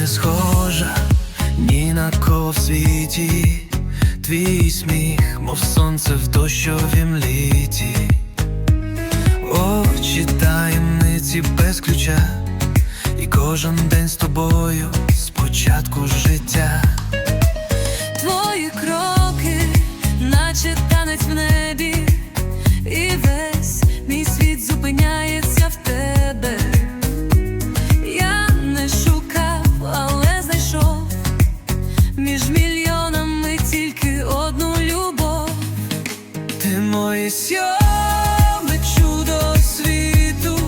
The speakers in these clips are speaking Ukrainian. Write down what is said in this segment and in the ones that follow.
не схожа ні на кого в світі, твій сміх, мов сонце в дощовім літі, очі таємниці без ключа, і кожен день з тобою спочатку життя. Твої кроки, наче танець в небі. Сьоме чудо світу,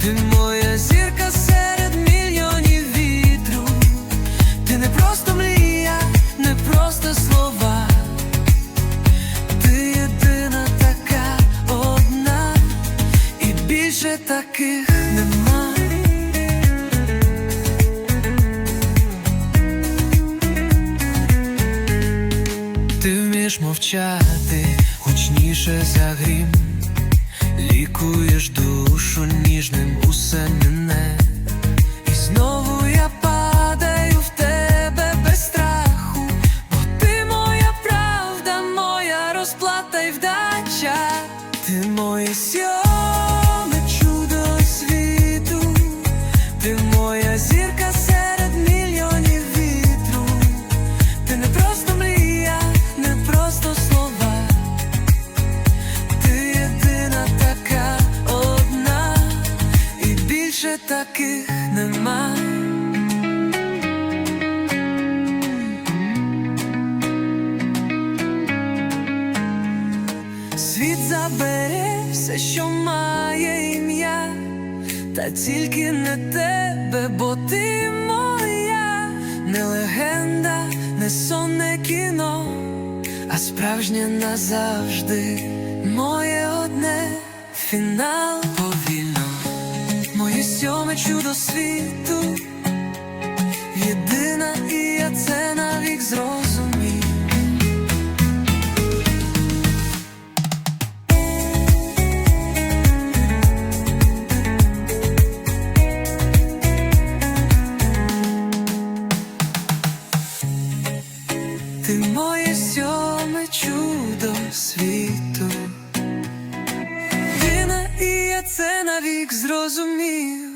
ти моя зірка серед мільйонів вітру, ти не просто мрія, не просто слова, ти єдина така одна, і більше таких нема. Ти вмієш мовчати гучніше за грім, лікуєш душу ніжним усе мене. І знову я падаю в тебе без страху, бо ти моя правда, моя розплата й вдача, ти моє сьоме чудо світу, ти моя зірка таких нема. Світ забере все, що має ім'я, та тільки не тебе, бо ти моя, не легенда, не сонне кіно, а справжнє назавжди, моє одне. Фінал сьоме чудо світу, єдина і я це навік зрозумів. Ти моє сьоме чудо світу. в'яна і я Це навік зрозумів.